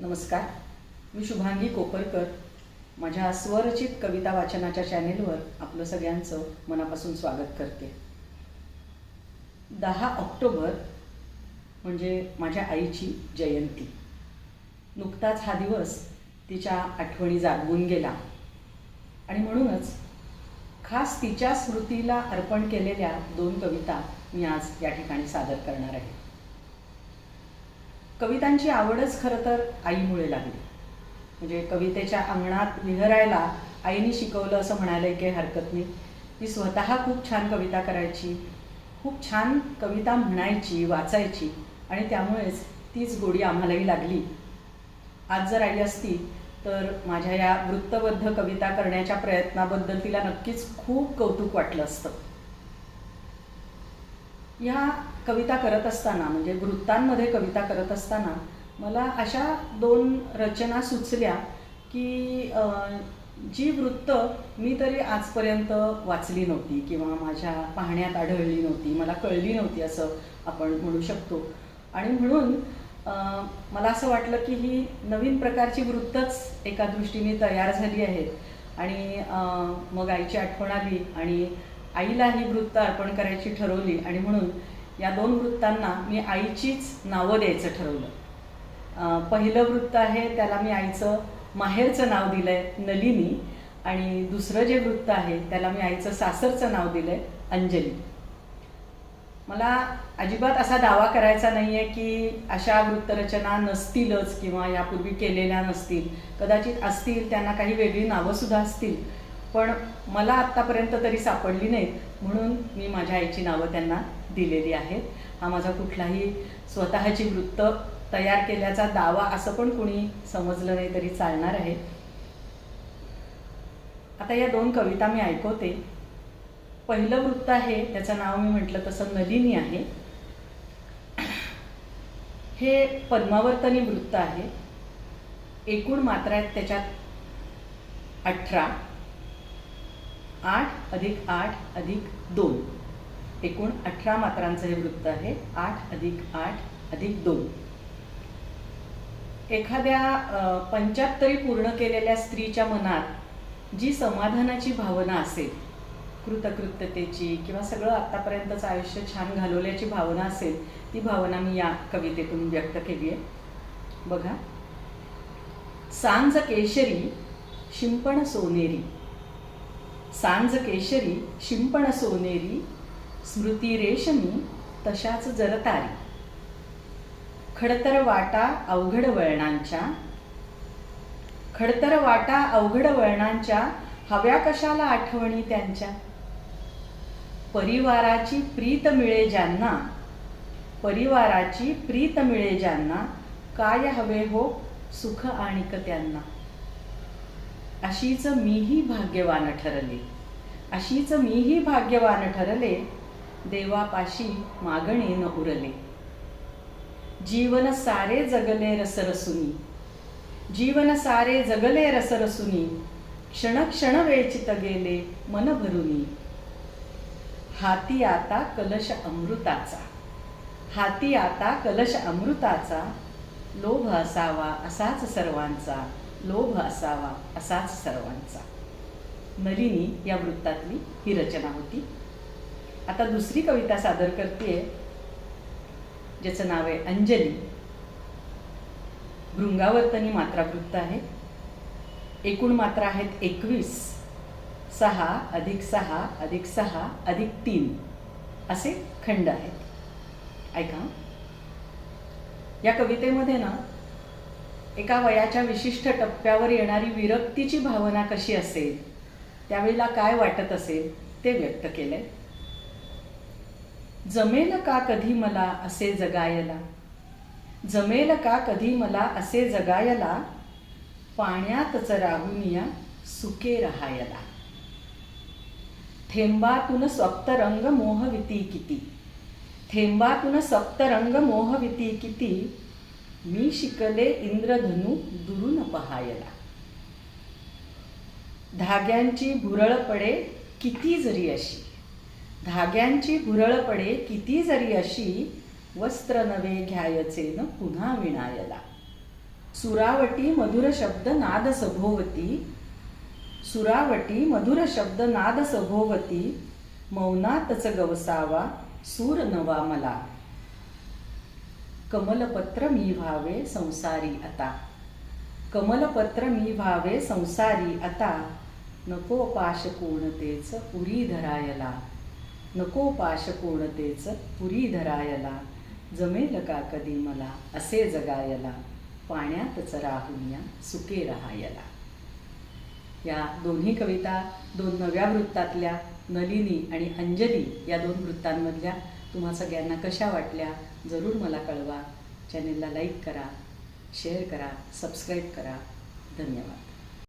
नमस्कार. मी शुभांगी कोपरकर. माझ्या स्वरचित कविता वाचनाच्या चॅनेलवर आपलं सगळ्यांचं मनापासून स्वागत करते. दहा ऑक्टोबर म्हणजे माझ्या आईची जयंती. नुकताच हा दिवस तिच्या आठवणी जागवून गेला. आणि म्हणूनच खास तिच्या स्मृतीला अर्पण केलेल्या दोन कविता मी आज या ठिकाणी सादर करणार आहे. कवितांची आवडच खरं तर आईमुळे लागली. म्हणजे कवितेच्या अंगणात विहरायला आईने शिकवलं असं म्हणायला काही हरकत नाही ती स्वतः खूप छान कविता करायची खूप छान कविता म्हणायची वाचायची आणि त्यामुळेच तीच गोडी आम्हालाही लागली. आज जर आई असती तर माझ्या या वृत्तबद्ध कविता करण्याच्या प्रयत्नाबद्दल तिला नक्कीच खूप कौतुक वाटलं असतं. ह्या कविता करत असताना म्हणजे वृत्तांमध्ये कविता करत असताना मला अशा दोन रचना सुचल्या की जी वृत्त मी तरी आजपर्यंत वाचली नव्हती किंवा माझ्या पाहण्यात आढळली नव्हती मला कळली नव्हती असं आपण म्हणू शकतो. आणि म्हणून मला असं वाटलं की ही नवीन प्रकारची वृत्तच एका दृष्टीने तयार झाली आहेत आणि मग आईची आठवण आली आणि आईला ही वृत्त अर्पण करायची ठरवली आणि म्हणून या दोन वृत्तांना मी आईचीच नावं द्यायचं ठरवलं. पहिलं वृत्त आहे त्याला मी आईचं माहेरचं नाव दिलं आहे नलिनी. आणि दुसरं जे वृत्त आहे त्याला मी आईचं सासरचं नाव दिलं आहे अंजली. मला अजिबात असा दावा करायचा नाही आहे की अशा वृत्तरचना नसतीलच किंवा यापूर्वी केलेल्या नसतील. कदाचित असतील त्यांना काही वेगळी नावंसुद्धा असतील. पण मला आत्तापर्यंत तरी सापडली नाहीत. म्हणून मी माझ्या आईची नावं त्यांना दिलेली आहेत. हा माझा कुठलाही स्वतःची वृत्त तयार केल्याचा दावा असं पण कुणी समजलं नाही तरी चालणार आहे. आता या दोन कविता मी ऐकवते. पहिलं वृत्त आहे त्याचं नाव मी म्हटलं तसं नलिनी आहे. हे पद्मावर्तनी वृत्त आहे. एकूण मात्रा आहेत त्याच्यात अठरा. आठ अधिक आठ अधिक दोन. एकूण अठरा मात्रांचं हे वृत्त आहे आठ अधिक आठ अधिक दोन. एखाद्या पंच्याहत्तरी पूर्ण केलेल्या स्त्रीच्या मनात जी समाधानाची भावना असेल कृतकृत्यतेची किंवा सगळं आत्तापर्यंतचं आयुष्य छान घालवल्याची भावना असेल ती भावना मी या कवितेतून व्यक्त केली आहे बघा. सांज केशरी शिंपण सोनेरी. सांज केशरी शिंपण सोनेरी स्मृती रेशमी तशाच जरतारी. खडतर वाटा अवघड वळणांच्या खडतर वाटा अवघड वळणांच्या हव्या कशाला आठवणी त्यांच्या? परिवाराची प्रीत मिळे ज्यांना परिवाराची प्रीत मिळे ज्यांना काय हवे हो सुख आणिक त्यांना? अशीच मीही भाग्यवान ठरले. अशीच मीही भाग्यवान ठरले देवापाशी मागणे न उरले. जीवन सारे जगले रसरसुनी. जीवन सारे जगले रसरसुनी. क्षण क्षण वेचित गेले मन भरुनी. हाती आता कलश अमृताचा. हाती आता कलश अमृताचा. लोभ असावा असाच सर्वांचा. लोभ असावा असाच सर्वांचा. नलिनी या वृत्तातली ही रचना होती. आता दुसरी कविता सादर करते ज्याचं नाव आहे अंजली. भृंगावर्तनी मात्रा वृत्त आहे. एकूण मात्रा आहेत एकवीस. सहा अधिक सहा अधिक सहा अधिक तीन असे खंड आहेत. ऐका. या कवितेमध्ये ना एका वयाच्या विशिष्ट टप्प्यावर येणारी विरक्तीची भावना कशी असेल त्यावेळेला काय वाटत असेल ते व्यक्त केलंय. जमेल का कधी मला असे जगायला? जमेल का कधी मला असे जगायला? पाण्यातच राहून या सुके राहायला. थेंबातून सप्तरंग मोहविती किती? थेंबातून सप्तरंग मोहविती किती? मी शिकले इंद्रधनु दुरून पहायला धाग्यांची भुरळ पडे किती जरी अशी. धाग्यांची भुरळ पडे किती जरी अशी वस्त्र नवे घ्यायचे न पुन्हा विणायला. सुरावटी मधुर शब्द नाद सभोवती सुरावटी मधुर शब्द नाद सभोवती मौनातच गवसावा सूर नवा मला. कमलपत्र मी व्हावे संसारी आता. कमलपत्र मी व्हावे संसारी आता. नको पाश कोणतेच पुरी धरायला. नको पाश कोणतेच पुरी धरायला. जमेल का कधी मला असे जगायला. पाण्यातच राहून या सुके राहायला. या दोन्ही कविता दोन नव्या वृत्तातल्या नलिनी आणि अंजली या दोन वृत्तांमधल्या तुम्हा सगळ्यांना कशा वाटल्या जरूर मला कळवा. चॅनेलला लाईक करा शेअर करा सबस्क्राईब करा. धन्यवाद.